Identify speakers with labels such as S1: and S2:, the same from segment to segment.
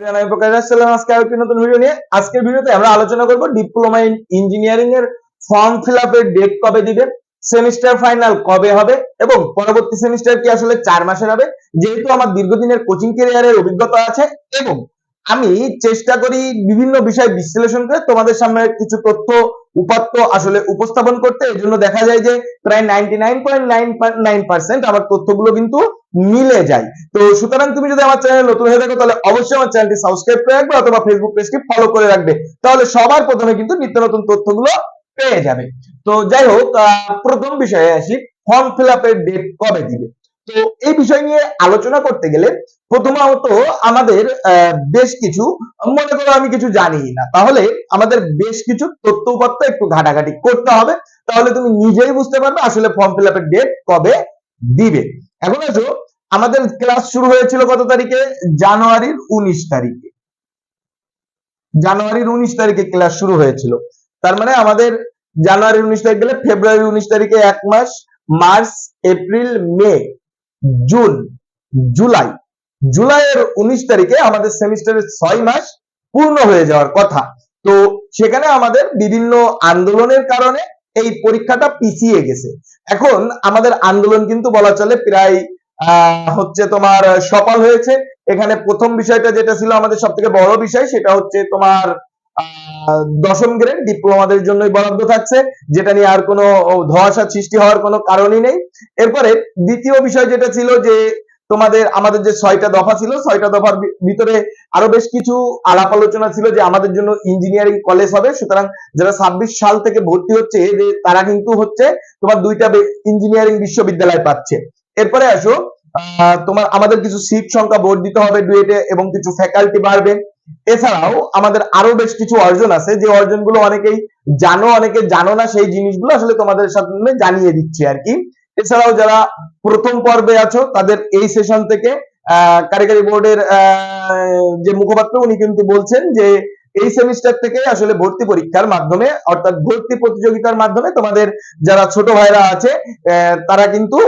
S1: আমি ইঞ্জিনিয়ারিং এর form fill date কবে সেমিস্টার ফাইনাল কবে হবে, এবং পরবর্তী সেমিস্টার কি আসলে চার মাসের হবে, যেহেতু আমার দীর্ঘদিনের কোচিং অভিজ্ঞতা আছে, এবং আমি চেষ্টা করি বিভিন্ন বিষয় বিশ্লেষণ করে তোমাদের সামনে কিছু তথ্য উপাত্ত আসলে উপস্থাপন করতে, এই জন্য দেখা যায় যে প্রায় নাইনটি আমার তথ্যগুলো কিন্তু মিলে যায়। তো সুতরাং তুমি যদি আমার চ্যানেল নতুন হয়ে থাকো, তাহলে অবশ্যই আমার চ্যানেলটি সাবস্ক্রাইব করে রাখবে অথবা ফেসবুক পেজটি ফলো করে রাখবে। তাহলে সবার প্রথমে কিন্তু নিত্য নতুন তথ্যগুলো পেয়ে যাবে। তো যাই হোক প্রথম বিষয়ে আসি ফর্ম ফিল আপের ডেট কবে দিবে? তো এই বিষয় নিয়ে আলোচনা করতে গেলে প্রথমত আমাদের বেশ কিছু, মনে করো আমি কিছু জানি না, তাহলে আমাদের বেশ কিছু তথ্য উপাত্ত একটু ঘাটাঘাটি করতে হবে, তাহলে তুমি নিজেই বুঝতে পারবে আসলে ফর্ম ফিল আপের ডেট কবে দিবে। এখন আসো, আমাদের ক্লাস শুরু হয়েছিল কত তারিখে? জানুয়ারির উনিশ তারিখে। জানুয়ারির উনিশ তারিখে ক্লাস শুরু হয়েছিল। তার মানে আমাদের জানুয়ারির উনিশ তারিখ গেলে ফেব্রুয়ারি উনিশ তারিখে এক মাস, March, April, May June, July. জুলাইয়ের উনিশ তারিখে আমাদের সেমিস্টারের ছয় মাস পূর্ণ হয়ে যাওয়ার কথা। তো সেখানে আমাদের বিভিন্ন আন্দোলনের কারণে এই পরীক্ষাটা পিছিয়ে গেছে। এখন আমাদের আন্দোলন কিন্তু বলা চলে প্রায় হচ্ছে তোমার সফল হয়েছে। এখানে প্রথম বিষয়টা যেটা ছিল আমাদের সব থেকে বড় বিষয়, সেটা হচ্ছে তোমার দশম গ্রেড ডিপ্লোমাদের জন্যই বরাদ্দ থাকছে, যেটা নিয়ে আর কোনো ধোঁয়াশা সৃষ্টি হওয়ার কোনো কারণই নেই। এরপরে দ্বিতীয় বিষয় যেটা ছিল যে, তোমাদের, আমাদের যে ছয়টা দফা ছিল, ছয়টা দফার ভিতরে আরও বেশ কিছু আলাপ আলোচনা ছিল যে আমাদের জন্য ইঞ্জিনিয়ারিং কলেজ হবে। সুতরাং যারা ছাব্বিশ সাল থেকে ভর্তি হচ্ছে যে তারা কিন্তু হচ্ছে তোমার দুইটা ইঞ্জিনিয়ারিং বিশ্ববিদ্যালয় পাচ্ছে। এরপরে আসো তোমার, আমাদের কিছু সিট সংখ্যা বর্ধিত হবে ডুয়েটে এবং কিছু ফ্যাকাল্টি বাড়বে। এছাড়াও আমাদের আরও বেশ কিছু অর্জন আছে। যে অর্জনগুলো অনেকেই জানো অনেকে জানো না সেই জিনিসগুলো আসলে তোমাদের সামনে জানিয়ে দিচ্ছি আর কি। এছাড়াও যারা প্রথম পর্বে আছো তাদের এই সেশন থেকে আহ, কারিগরি বোর্ডের যে মুখপাত্র উনি কিন্তু বলছেন যে এই সেমিস্টার থেকে আসলে ভর্তি পরীক্ষার মাধ্যমে, অর্থাৎ ভর্তি প্রতিযোগিতার মাধ্যমে তোমাদের যারা ছোট ভাইরা আছে তারা কিন্তু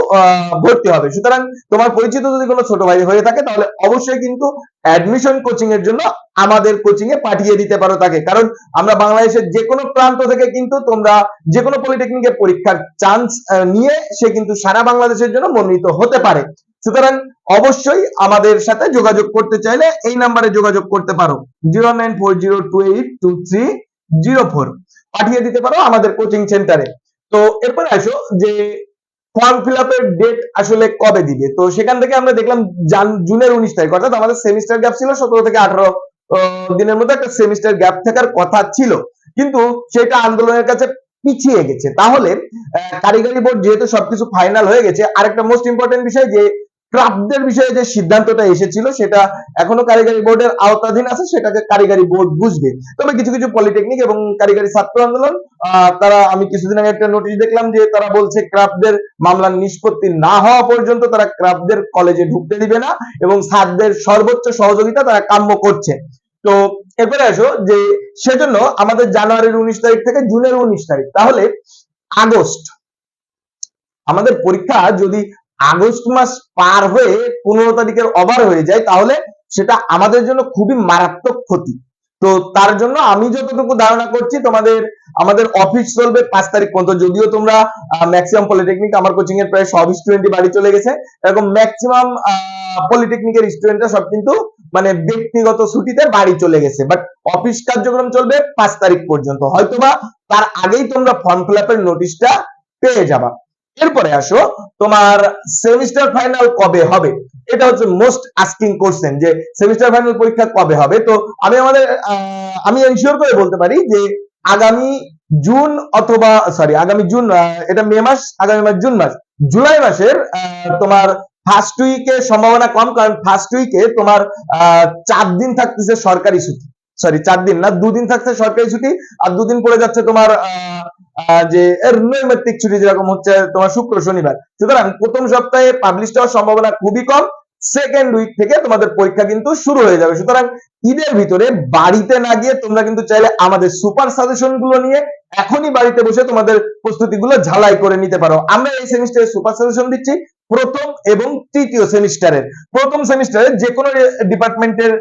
S1: ভর্তি হবে। সুতরাং তোমার পরিচিত যদি কোনো ছোট ভাই হয়ে থাকে, তাহলে অবশ্যই কিন্তু অ্যাডমিশন কোচিং এর জন্য আমাদের কোচিং এ পাঠিয়ে দিতে পারো তাকে। কারণ আমরা বাংলাদেশের যে কোনো প্রান্ত থেকে কিন্তু তোমরা যে কোনো পলিটেকনিকের পরীক্ষার চান্স নিয়ে সে কিন্তু সারা বাংলাদেশের জন্য মনোনীত হতে পারে। সুতরাং অবশ্যই আমাদের সাথে যোগাযোগ করতে চাইলে এই নাম্বারে যোগাযোগ করতে পারো। Zero nine four zero two eight two three zero four পাঠিয়ে দিতে পারো আমাদের কোচিং সেন্টারে তো এরপরে আসো যে ফর্ম ফিল আপের ডেট আসলে কবে দিবে? তো সেখান থেকে আমরা দেখলাম জান- জুনের উনিশ তারিখ, অর্থাৎ আমাদের সেমিস্টার গ্যাপ ছিল সতেরো থেকে আঠারো দিনের মধ্যে একটা সেমিস্টার গ্যাপ থাকার কথা ছিল। কিন্তু সেটা আন্দোলনের কাছে পিছিয়ে গেছে। তাহলে কারিগরি বোর্ড যেহেতু সবকিছু ফাইনাল হয়ে গেছে, আরেকটা মোস্ট ইম্পর্টেন্ট বিষয় যে ক্রাফটদের বিষয়ে যে সিদ্ধান্তটা এসেছিল, সেটা এখনও কারিগরি বোর্ডের আওতাধীন আছে, সেটাকে কারিগরি বোর্ড বুঝবে। তবে কিছু কিছু পলিটেকনিক এবং কারিগরি ছাত্র আন্দোলন তারা, আমি কিছুদিন আগে একটা নোটিশ দেখলাম যে তারা বলছে ক্রাফটদের মামলার নিষ্পত্তি না হওয়া পর্যন্ত তারা ক্রাফটদের কলেজে ঢুকতে দিবে না এবং ছাত্রদের সর্বোচ্চ সহযোগিতা তারা কাম্য করছে। তো এরপরে আসো যে, সেজন্য আমাদের জানুয়ারির উনিশ তারিখ থেকে জুনের উনিশ তারিখ, তাহলে আগস্ট, আমাদের পরীক্ষা যদি আগস্ট মাস পার হয়ে পনেরো তারিখের ওভার হয়ে যায়, তাহলে সেটা আমাদের জন্য খুবই মারাত্মক ক্ষতি। তো তার জন্য আমি যতটুকু ধারণা করছি, তোমাদের, আমাদের অফিস চলবে পাঁচ তারিখ পর্যন্ত। যদিও তোমরা ম্যাক্সিমাম পলিটেকনিক আমার কোচিং এর প্রায় সব স্টুডেন্টই বাড়ি চলে গেছে। এরকম ম্যাক্সিমাম পলিটেকনিকের স্টুডেন্টরা সব কিন্তু মানে ব্যক্তিগত ছুটিতে বাড়ি চলে গেছে। বাট অফিস কার্যক্রম চলবে পাঁচ তারিখ পর্যন্ত। হয়তোবা তার আগেই তোমরা ফর্ম ফিল আপের নোটিশটা পেয়ে যাবা। এরপরে আসো, তোমার সেমিস্টার ফাইনাল কবে হবে? এটা হচ্ছে মোস্ট আস্কিং কোশ্চেন যে সেমিস্টার ফাইনাল পরীক্ষা কবে হবে? তো আমি আমাদের আমি এনশিওর করে বলতে পারি যে আগামী জুন অথবা সরি আগামী জুন এটা মে মাস, আগামী মাস জুন মাস। জুলাই মাসের তোমার ফার্স্ট উইকে সম্ভাবনা কম কারণ ফার্স্ট উইকে তোমার চার দিন থাকতেছে সরকারি ছুটি। সরি চার দিন না, দুদিন থাকছে সরকারি ছুটি আর দুদিন পড়ে যাচ্ছে তোমার যে এর নৈমিত্তিক ছুটি যেরকম হচ্ছে তোমার শুক্র, শনিবার। সুতরাং প্রথম সপ্তাহে পাবলিশ হওয়ার সম্ভাবনা খুবই কম সেকেন্ড উইক থেকে তোমাদের পরীক্ষা কিন্তু শুরু হয়ে যাবে। সুতরাং ঈদের ভিতরে বাড়িতে না গিয়ে তোমরা কিন্তু চাইলে আমাদের সুপার সাজেশনগুলো নিয়ে এখনই বাড়িতে বসে তোমাদের প্রস্তুতি গুলো ঝালাই করে নিতে পারো। আমরা এই সেমিস্টারে সুপার সাজেশন দিচ্ছি। প্রথম এবং তৃতীয় সেমিস্টারের। প্রথম সেমিস্টারের যে কোনো ডিপার্টমেন্টের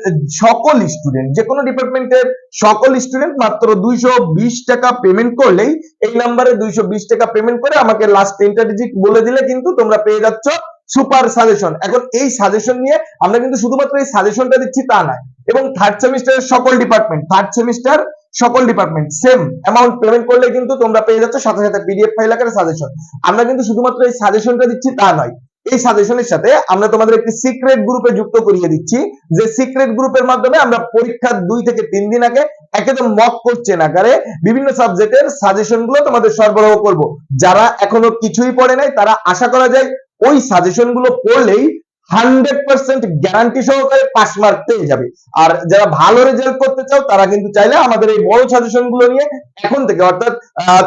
S1: সকল স্টুডেন্ট যে কোনো ডিপার্টমেন্টের সকল স্টুডেন্ট মাত্র দুইশো বিশ টাকা পেমেন্ট করলেই এই নাম্বারে দুইশো বিশ টাকা পেমেন্ট করে আমাকে লাস্ট টেনটা ডিজিট বলে দিলে কিন্তু তোমরা পেয়ে যাচ্ছ সুপার সাজেশন এখন এই সাজেশন নিয়ে আমরা কিন্তু শুধুমাত্র এই সাজেশনটা দিচ্ছি তা নয়, এবং থার্ড সেমিস্টারের সকল ডিপার্টমেন্ট থার্ড সেমিস্টার সকল ডিপার্টমেন্ট সেম অ্যামাউন্ট পেমেন্ট করলে কিন্তু তোমরা পেয়ে যাচ্ছ সাথে সাথে পিডিএফ ফাইল আকারে সাজেশন আমরা কিন্তু শুধুমাত্র এই সাজেশনটা দিচ্ছি তা নয়, এই সাজেশনের সাথে আমরা তোমাদের একটি সিক্রেট গ্রুপে যুক্ত করিয়ে দিচ্ছি, যে সিক্রেট গ্রুপের মাধ্যমে আমরা পরীক্ষার দুই থেকে তিন দিন আগে একদম মক কোশ্চেন আকারে বিভিন্ন সাবজেক্টের সাজেশনগুলো তোমাদের সরবরাহ করব। যারা এখনও কিছুই পড়ে নাই, তারা আশা করা যায় ওই সাজেশনগুলো পড়লেই হান্ড্রেড পার্সেন্ট গ্যারান্টি সহকারে পাস মার্ক পেয়ে যাবে। আর যারা ভালো রেজাল্ট করতে চাও, তারা কিন্তু চাইলে আমাদের এই বড় সাজেশনগুলো নিয়ে এখন থেকে, অর্থাৎ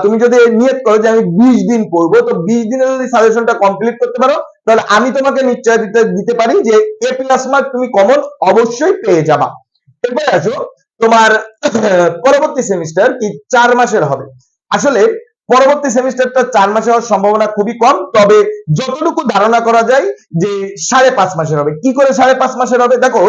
S1: তুমি যদি নিয়ত করো যে আমি বিশ দিন পড়ব, তো বিশ দিনে যদি সাজেশনটা কমপ্লিট করতে পারো, তাহলে আমি তোমাকে নিশ্চয় দিতে দিতে পারি যে এ প্লাস মার্ক তুমি কমন অবশ্যই পেয়ে যাবা। এরপরে আসো, তোমার পরবর্তী সেমিস্টার কি চার মাসের হবে? আসলে পরবর্তী সেমিস্টারটা চার মাসে হওয়ার সম্ভাবনা খুবই কম, তবে যতটুকু ধারণা করা যায় যে সাড়ে পাঁচ মাসের হবে। কি করে সাড়ে পাঁচ মাসের হবে? দেখো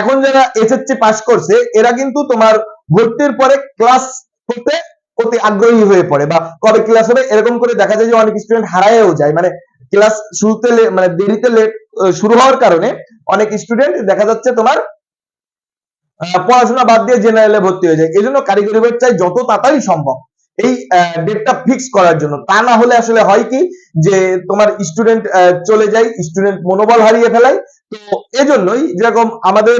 S1: এখন যারা এসএসসি পাস করছে, এরা কিন্তু তোমার ভর্তির পরে ক্লাস করতে অতি আগ্রহী হয়ে পড়ে বা কবে ক্লাস হবে, এরকম করে দেখা যায় যে অনেক স্টুডেন্ট হারায়ও যায়। মানে ক্লাস শুরুতে মানে দেরিতে লেট শুরু হওয়ার কারণে অনেক স্টুডেন্ট দেখা যাচ্ছে তোমার পড়াশোনা বাদ দিয়ে জেনারেলে ভর্তি হয়ে যায়। এই জন্য কারিগরি চাই যত তাড়াতাড়ি সম্ভব এই ডেটটা ফিক্স করার জন্য। তা না হলে আসলে হয় কি, যে তোমার স্টুডেন্ট চলে যায় স্টুডেন্ট মনোবল হারিয়ে ফেলায়। তো এজন্যই যেরকম আমাদের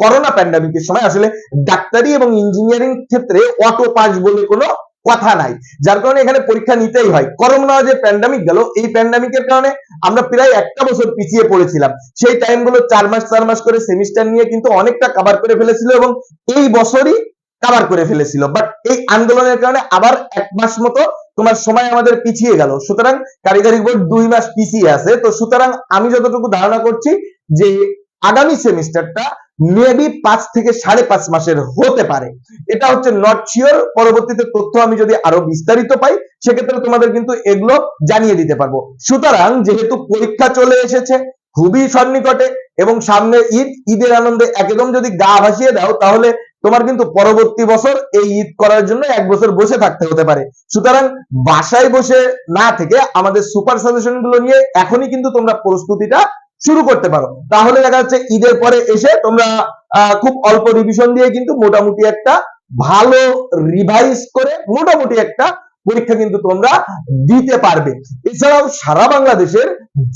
S1: করোনা প্যান্ডামিকের সময় আসলে ডাক্তারি এবং ইঞ্জিনিয়ারিং ক্ষেত্রে অটো পাস বলে কোনো কথা নাই। যার কারণে এখানে পরীক্ষা নিতেই হয়। করোনা যে প্যান্ডামিক গেল, এই প্যান্ডামিকের কারণে আমরা প্রায় একটা বছর পিছিয়ে পড়েছিলাম। সেই টাইমগুলো চার মাস চার মাস করে সেমিস্টার নিয়ে কিন্তু অনেকটা কভার করে ফেলেছিল এবং এই বছরই কভার করে ফেলেছিল। বাট এই আন্দোলনের কারণে আবার এক মাস মতো তোমার সময় আমাদের পিছিয়ে গেল। সুতরাং কারিগরি বোর্ড দুই মাস পিছিয়ে আছে। তো সুতরাং আমি যতটুকু ধারণা করছি যে আগামী সেমিস্টারটা মেবি পাঁচ থেকে সাড়ে পাঁচ মাসের হতে পারে। এটা হচ্ছে নট শিওর পরবর্তীতে তথ্য আমি যদি আরও বিস্তারিত পাই, সেক্ষেত্রে তোমাদের কিন্তু এগুলো জানিয়ে দিতে পারব। সুতরাং যেহেতু পরীক্ষা চলে এসেছে, খুবই সন্নিকটে এবং সামনে ঈদ, ঈদের আনন্দে একদম যদি গা ভাসিয়ে দাও, তাহলে তোমার কিন্তু পরবর্তী বছর এই ঈদ করার জন্য এক বছর বসে থাকতে হতে পারে। সুতরাং বাসায় বসে না থেকে আমাদের সুপার সাজেশনগুলো নিয়ে এখনই কিন্তু তোমরা প্রস্তুতিটা শুরু করতে পারো। তাহলে দেখা যাচ্ছে ঈদের পরে এসে তোমরা খুব অল্প রিভিশন দিয়ে কিন্তু মোটামুটি একটা ভালো রিভাইজ করে মোটামুটি একটা পরীক্ষা কিন্তু তোমরা দিতে পারবে। এছাড়াও সারা বাংলাদেশের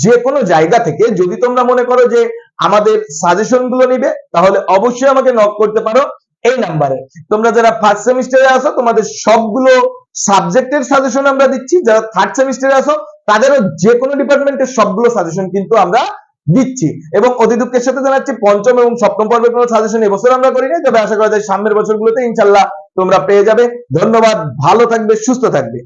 S1: যে কোনো জায়গা থেকে যদি তোমরা মনে করো যে আমাদের সাজেশনগুলো নিবে, তাহলে অবশ্যই আমাকে নক করতে পারো। এই নাম্বারে তোমরা যারা ফার্স্ট সেমিস্টারে আছো, তোমাদের সবগুলো সাবজেক্টের সাজেশন আমরা দিচ্ছি। যারা থার্ড সেমিস্টারে আছো, তাদেরও যে কোনো ডিপার্টমেন্টের সবগুলো সাজেশন কিন্তু আমরা দিচ্ছি। এবং অতি দুঃখের সাথে জানাচ্ছি, পঞ্চম এবং সপ্তম পর্বের কোনো সাজেশন এবছর আমরা করি না তবে আশা করা যায় সামনের বছরগুলোতে ইনশাল্লাহ তোমরা পেয়ে যাবে। ধন্যবাদ, ভালো থাকবে, সুস্থ থাকবে।